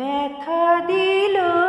দেখা দিল।